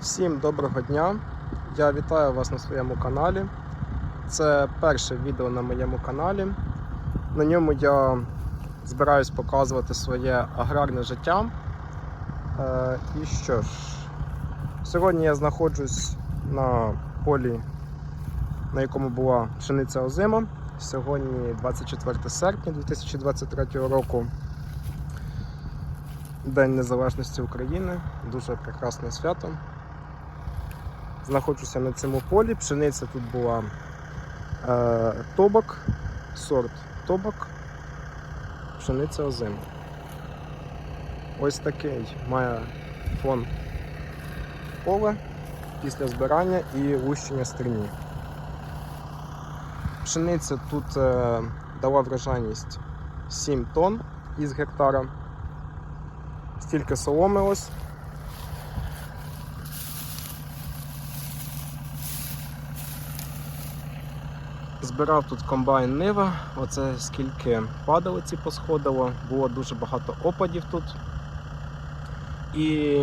Всім доброго дня! Я вітаю вас на своєму каналі. Це перше відео на моєму каналі. На ньому я збираюсь показувати своє аграрне життя. Е, І що ж, сьогодні я знаходжусь на полі, на якому була пшениця озима. Сьогодні 24 серпня 2023 року. День Незалежності України. Дуже прекрасне свято. Знаходжуся на цьому полі. Пшениця тут була е, тобок, сорт тобок, пшениця озима. Ось такий має фон поле після збирання і лущення стерні. Пшениця тут е, дала врожайність 7 тонн із гектара. Стільки соломи Збирав тут комбайн Нива, оце скільки падалиці посходило, було дуже багато опадів тут. І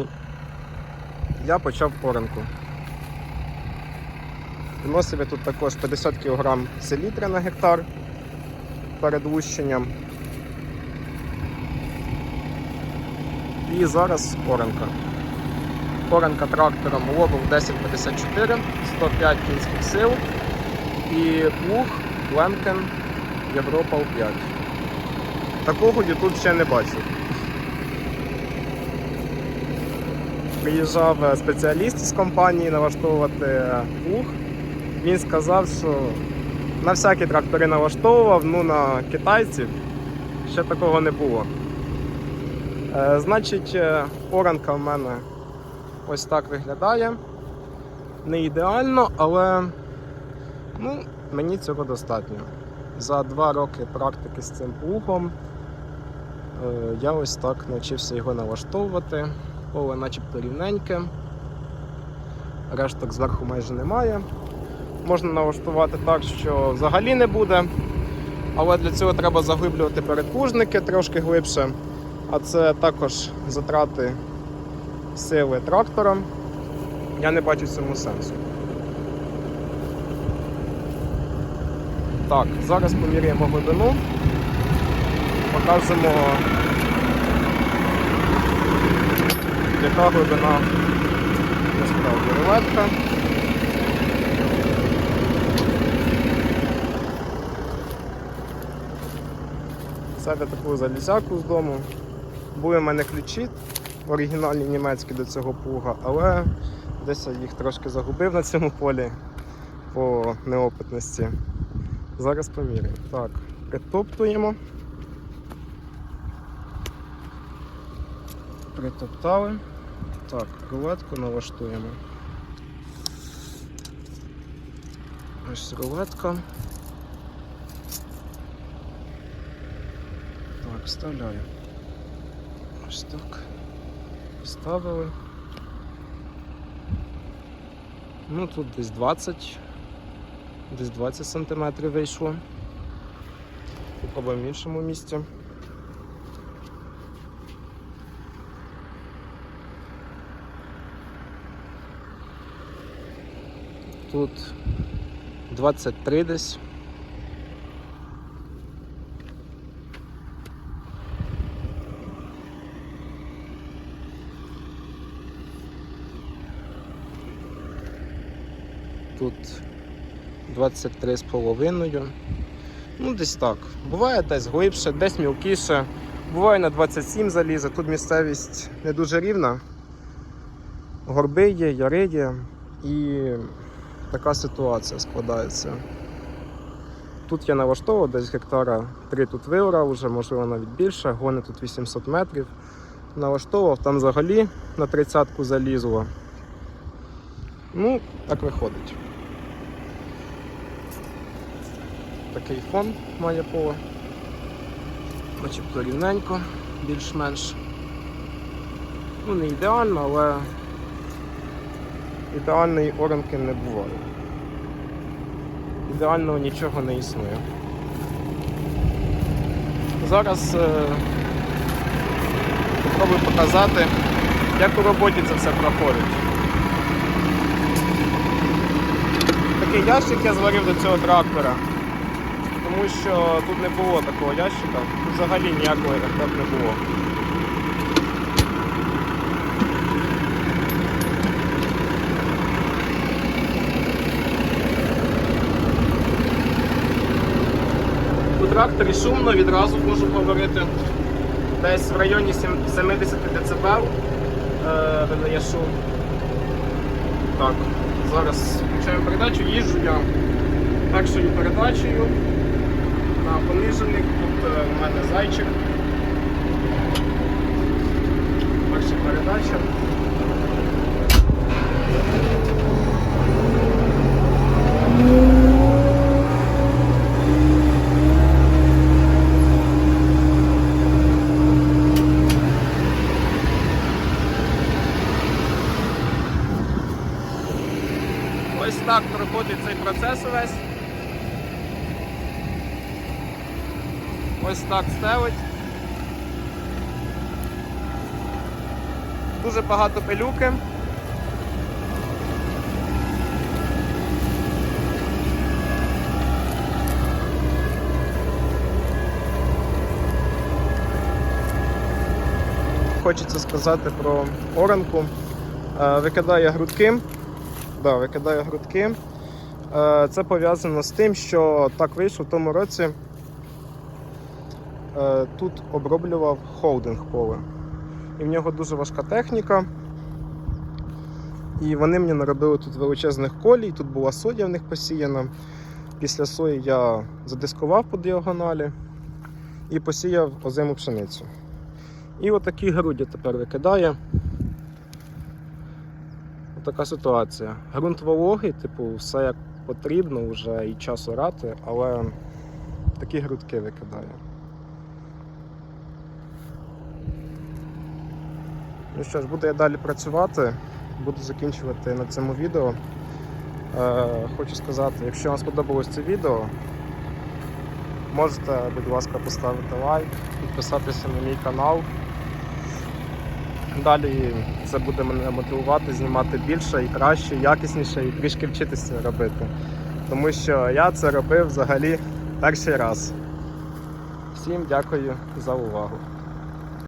я почав оранку. Вносив я тут також 50 кг селітри на гектар перед лущенням. І зараз оранка. Оранка трактором ловив 1054, 105 кінських сил і плуг Ленкен Європа 5. Такого я тут ще не бачив. Приїжджав е, спеціаліст з компанії налаштовувати плуг. Він сказав, що на всякі трактори налаштовував, ну на китайців ще такого не було. Е, Значить, е, оранка в мене ось так виглядає. Не ідеально, але ну, мені цього достатньо. За два роки практики з цим плугом е, я ось так навчився його налаштовувати. Поле начебто рівненьке. Решток зверху майже немає. Можна налаштувати так, що взагалі не буде. Але для цього треба заглиблювати передпужники трошки глибше. А це також затрати сили трактора. Я не бачу в цьому сенсу. Так, зараз поміряємо глибину. Покажемо, яка глибина насправді рулетка. Сяде таку залізяку з дому. Були в мене ключі оригінальні німецькі до цього плуга, але десь я їх трошки загубив на цьому полі по неопитності. Зараз поміряємо. Так, притоптуємо. Притоптали. Так, рулетку налаштуємо. Ось рулетка. Так, вставляю. Ось так. Вставили. Ну тут десь 20. Десь 20 сантиметрів вийшло. Попробуємо в іншому місці. Тут 23 десь. Тут 23 з половиною. Ну, десь так. Буває десь глибше, десь мілкіше. Буває на 27 залізе. Тут місцевість не дуже рівна. Горби є, яри є. І така ситуація складається. Тут я налаштовував десь гектара 3 тут виорав, вже можливо навіть більше, гони тут 800 метрів. Налаштовував, там взагалі на 30-ку залізло. Ну, так виходить. Такий фон має поле. Начебто рівненько, більш-менш. Ну, не ідеально, але ідеальної оранки не буває. Ідеального нічого не існує. Зараз е, спробую показати, як у роботі це все проходить. Такий ящик я зварив до цього трактора. Тому що тут не було такого ящика. Взагалі ніякого РТП не було. У тракторі шумно, відразу можу говорити. Десь в районі 70 дБ е, видає шум. Так, зараз включаємо передачу, їжджу я першою передачею на понижених. Тут е, у мене зайчик. Перша передача. Ось так проходить цей процес увесь. Ось так стелить. Дуже багато пилюки. Хочеться сказати про оранку. Е, Викидає грудки. Да, викидає грудки. Е, Це пов'язано з тим, що так вийшло в тому році. Е, Тут оброблював холдинг поле. І в нього дуже важка техніка. І вони мені наробили тут величезних колій, тут була соя в них посіяна. Після сої я задискував по діагоналі і посіяв озиму пшеницю. І отакі груді тепер викидає. Така ситуація. Грунт вологий, типу, все як потрібно, вже і час орати, але такі грудки викидає. Ну що ж, буду я далі працювати, буду закінчувати на цьому відео. Е, хочу сказати, якщо вам сподобалось це відео, можете, будь ласка, поставити лайк, підписатися на мій канал. Далі це буде мене мотивувати знімати більше і краще, якісніше і трішки вчитися робити. Тому що я це робив взагалі перший раз. Всім дякую за увагу.